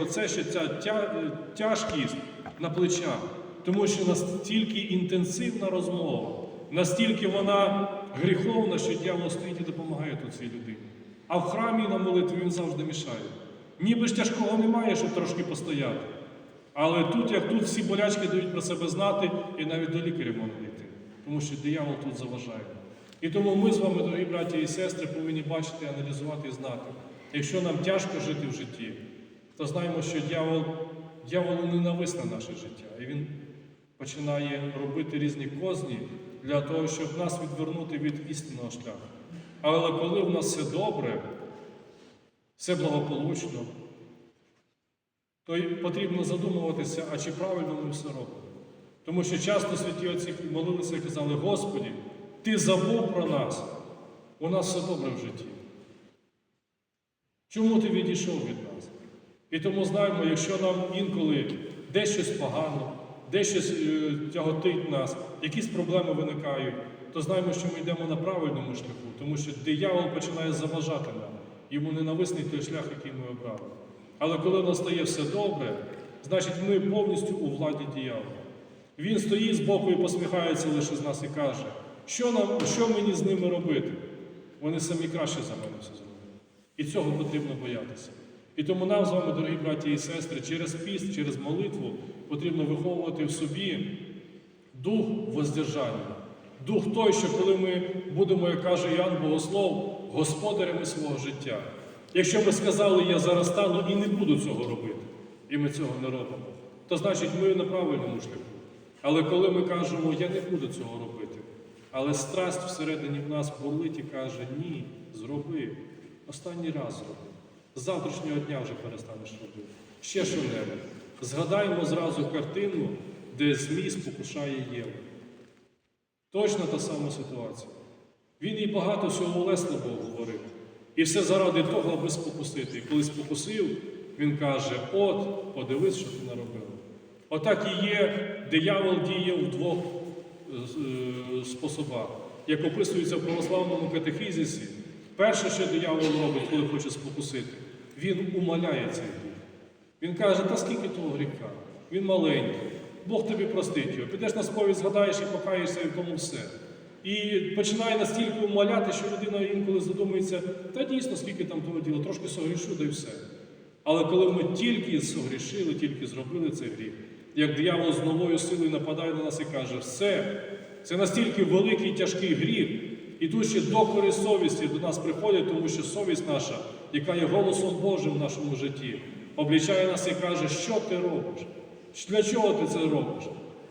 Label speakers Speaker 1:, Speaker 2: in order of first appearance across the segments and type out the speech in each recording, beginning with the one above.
Speaker 1: про це, що ця тя- тяжкість на плечах, тому що настільки інтенсивна розмова, настільки вона гріховна, що дьявол стоїть і допомагає тут цій людині. А в храмі на молитві він завжди мішає. Ніби ж тяжкого немає, щоб трошки постояти. Але тут, як тут, всі болячки дають про себе знати, і навіть до лікаря можна йти, тому що диявол тут заважає. І тому ми з вами, дорогі браті і сестри, повинні бачити, аналізувати і знати. Якщо нам тяжко жити в житті, то знаємо, що дьявол, дьяволу ненависне наше життя. І він починає робити різні козні для того, щоб нас відвернути від істинного шляху. Але коли в нас все добре, все благополучно, то потрібно задумуватися, а чи правильно ми все робимо. Тому що часто святі отці молилися і казали, Господі, Ти забув про нас, у нас все добре в житті. Чому ти відійшов від нас? І тому знаємо, якщо нам інколи десь щось погано, десь щось е, тяготить нас, якісь проблеми виникають, то знаємо, що ми йдемо на правильному шляху, тому що диявол починає заважати нам. Йому ненависний той шлях, який ми обрали. Але коли в нас стає все добре, значить ми повністю у владі диявола. Він стоїть збоку і посміхається лише з нас і каже, що, нам, що мені з ними робити? Вони самі краще за мене все зроблять. І цього потрібно боятися. І тому нам з вами, дорогі браті і сестри, через піст, через молитву потрібно виховувати в собі дух воздержання. Дух той, що коли ми будемо, як каже Іоанн Богослов, господарями свого життя. Якщо ми сказали, я зараз стану і не буду цього робити, і ми цього не робимо, то значить ми на правильному шляху. Але коли ми кажемо, я не буду цього робити, але страсть всередині в нас болить і каже, ні, зроби, останній раз зроби. З завтрашнього дня вже перестанеш робити. Ще що-небудь. Згадаємо зразу картину, де Змій спокушає Єву. Точно та сама ситуація. Він їй багато всього улесливого говорив. І все заради того, аби спокусити. І коли спокусив, він каже: от, подивись, що ти наробив. Отак і є, диявол діє в двох е, способах, як описується в православному катехизисі. Перше, що диявол робить, коли хоче спокусити, він умаляє цей гріх. Він каже, та скільки того гріха? Він маленький, Бог тобі простить його. Підеш на сповідь, згадаєш і покаєшся, в тому все. І починає настільки умоляти, що людина інколи задумується, та дійсно, скільки там того діла, трошки согрішу, да й все. Але коли ми тільки согрішили, тільки зробили цей гріх, як диявол з новою силою нападає на нас і каже, все, це настільки великий тяжкий гріх, і тут ще докори совісті до нас приходять, тому що совість наша, яка є голосом Божим в нашому житті, облічає нас і каже, що ти робиш? Для чого ти це робиш?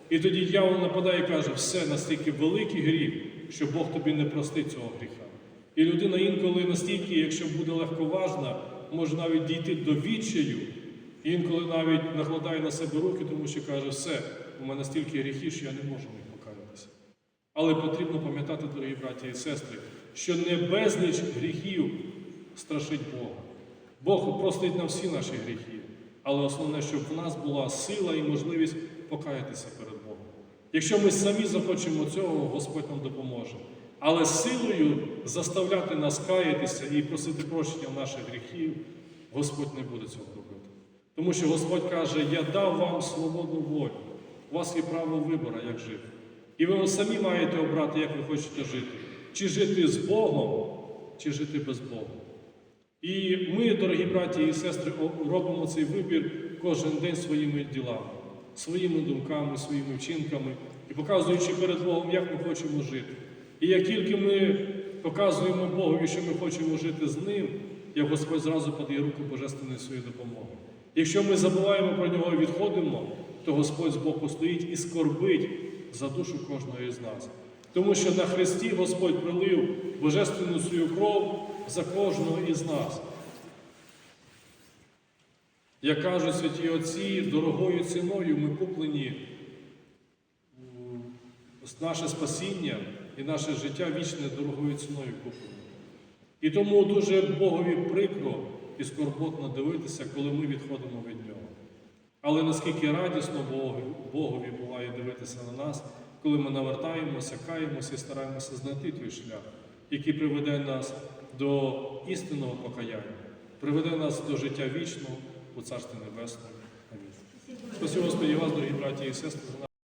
Speaker 1: І тоді дьявол нападає і каже, все настільки великий гріх, що Бог тобі не простить цього гріха. І людина інколи настільки, якщо буде легковажна, може навіть дійти до відчаю, інколи навіть накладає на себе руки, тому що каже, все, у мене стільки гріхів, що я не можу покаятися. Але потрібно пам'ятати, дорогі браті і сестри, що не безліч гріхів страшить Бога. Бог простить нам всі наші гріхи, але основне, щоб в нас була сила і можливість покаятися перед Богом. Якщо ми самі захочемо цього, Господь нам допоможе. Але силою заставляти нас каятися і просити прощення наших гріхів, Господь не буде цього робити. Тому що Господь каже, я дав вам свободну волю, у вас є право вибору, як жити. І ви самі маєте обрати, як ви хочете жити. Чи жити з Богом, чи жити без Бога. І ми, дорогі браті і сестри, робимо цей вибір кожен день своїми ділами, своїми думками, своїми вчинками і показуючи перед Богом, як ми хочемо жити. І як тільки ми показуємо Богові, що ми хочемо жити з Ним, як Господь зразу подає руку Божественної своєї допомоги. Якщо ми забуваємо про нього і відходимо, то Господь збоку стоїть і скорбить за душу кожного із нас. Тому що на Христі Господь пролив божественну свою кров за кожного із нас. Як кажуть святі Отці, дорогою ціною ми куплені наше спасіння і наше життя вічне дорогою ціною куплено. І тому дуже Богові прикро і скорботно дивитися, коли ми відходимо від Нього. Але наскільки радісно Богові, Богові буває дивитися на нас, коли ми навертаємося, каємося і стараємося знайти той шлях, який приведе нас до істинного покаяння, приведе нас до життя вічного, у Царстві Небесному. Амінь. Спасибо Господи, вас, дорогі браті і сестри,